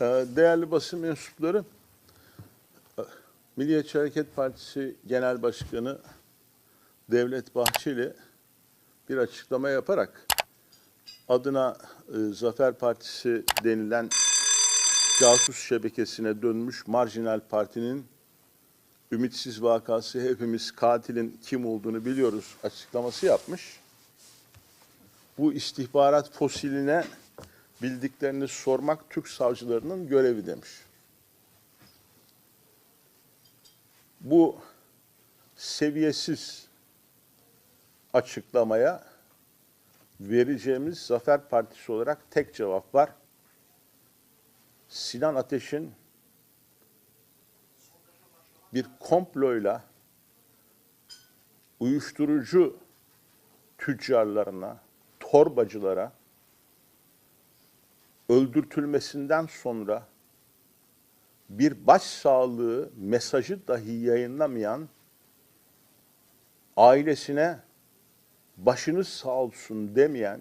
Ee, Değerli basın mensupları, Milliyetçi Hareket Partisi Genel Başkanı Devlet Bahçeli bir açıklama yaparak adına e, Zafer Partisi denilen casus şebekesine dönmüş marjinal partinin ümitsiz vakası hepimiz katilin kim olduğunu biliyoruz açıklaması yapmış. Bu istihbarat fosiline bildiklerini sormak Türk savcılarının görevi demiş. Bu seviyesiz açıklamaya vereceğimiz Zafer Partisi olarak tek cevap var. Sinan Ateş'in bir komployla uyuşturucu tüccarlarına, torbacılara öldürtülmesinden sonra bir başsağlığı mesajı dahi yayınlamayan ailesine başınız sağ olsun demeyen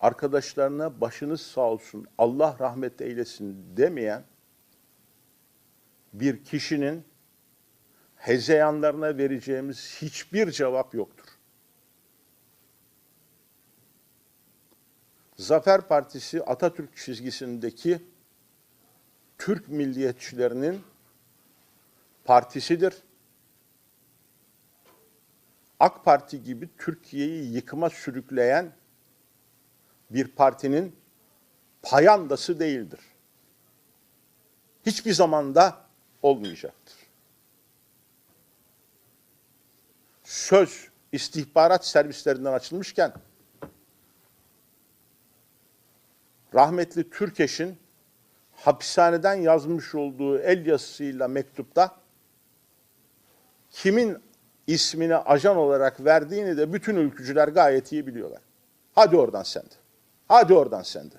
arkadaşlarına başınız sağ olsun Allah rahmet eylesin demeyen bir kişinin hezeyanlarına vereceğimiz hiçbir cevap yoktur. Zafer Partisi Atatürk çizgisindeki Türk milliyetçilerinin partisidir. AK Parti gibi Türkiye'yi yıkıma sürükleyen bir partinin payandası değildir. Hiçbir zamanda olmayacaktır. Söz istihbarat servislerinden açılmışken rahmetli Türkeş'in hapishaneden yazmış olduğu el yazısıyla mektupta kimin ismini ajan olarak verdiğini de bütün ülkücüler gayet iyi biliyorlar. Hadi oradan sen de. Hadi oradan sen de.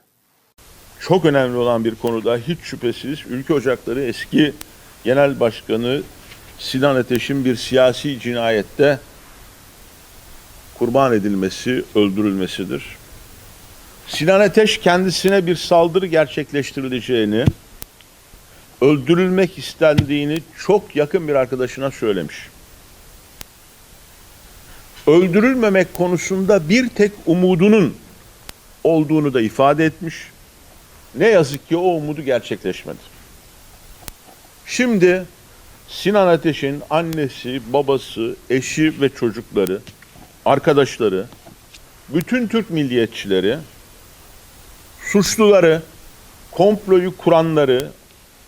Çok önemli olan bir konuda hiç şüphesiz Ülke Ocakları eski Genel Başkanı Sinan Ateş'in bir siyasi cinayette kurban edilmesi, öldürülmesidir. Sinan Ateş kendisine bir saldırı gerçekleştirileceğini, öldürülmek istendiğini çok yakın bir arkadaşına söylemiş. Öldürülmemek konusunda bir tek umudunun olduğunu da ifade etmiş. Ne yazık ki o umudu gerçekleşmedi. Şimdi Sinan Ateş'in annesi, babası, eşi ve çocukları, arkadaşları, bütün Türk milliyetçileri suçluları, komployu kuranları,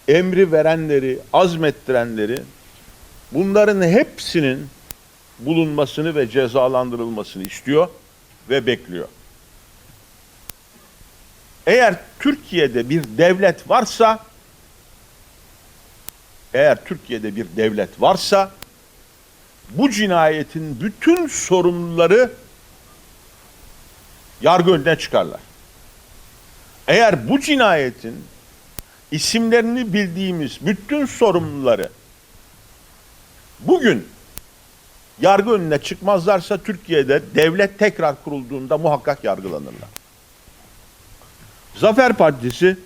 emri verenleri, azmettirenleri bunların hepsinin bulunmasını ve cezalandırılmasını istiyor ve bekliyor. Eğer Türkiye'de bir devlet varsa eğer Türkiye'de bir devlet varsa bu cinayetin bütün sorumluları yargı önüne çıkarlar. Eğer bu cinayetin isimlerini bildiğimiz bütün sorumluları bugün yargı önüne çıkmazlarsa Türkiye'de devlet tekrar kurulduğunda muhakkak yargılanırlar. Zafer Partisi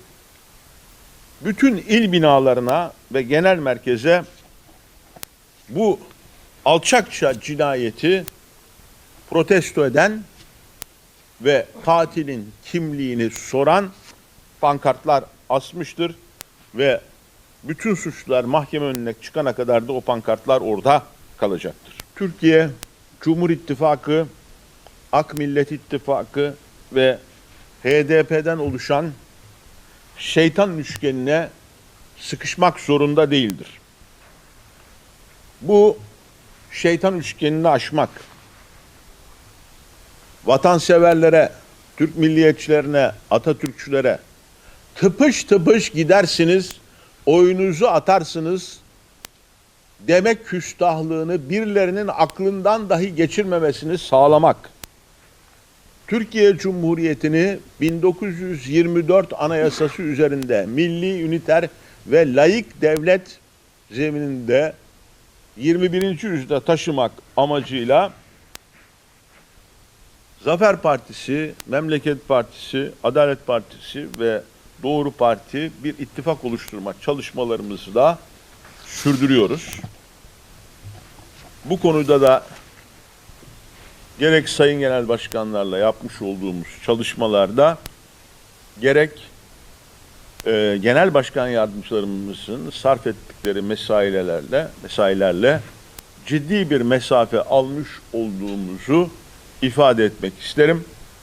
bütün il binalarına ve genel merkeze bu alçakça cinayeti protesto eden ve katilin kimliğini soran pankartlar asmıştır ve bütün suçlular mahkeme önüne çıkana kadar da o pankartlar orada kalacaktır. Türkiye Cumhur İttifakı, Ak Millet İttifakı ve HDP'den oluşan şeytan üçgenine sıkışmak zorunda değildir. Bu şeytan üçgenini aşmak, vatanseverlere, Türk milliyetçilerine, Atatürkçülere tıpış tıpış gidersiniz, oyunuzu atarsınız demek küstahlığını birilerinin aklından dahi geçirmemesini sağlamak. Türkiye Cumhuriyeti'ni 1924 Anayasası üzerinde milli, üniter ve layık devlet zemininde 21. yüzyılda taşımak amacıyla Zafer Partisi, Memleket Partisi, Adalet Partisi ve Doğru Parti bir ittifak oluşturma çalışmalarımızı da sürdürüyoruz. Bu konuda da gerek Sayın Genel Başkanlarla yapmış olduğumuz çalışmalarda gerek e, Genel Başkan Yardımcılarımızın sarf ettikleri mesailerle, mesailerle ciddi bir mesafe almış olduğumuzu ifade etmek isterim.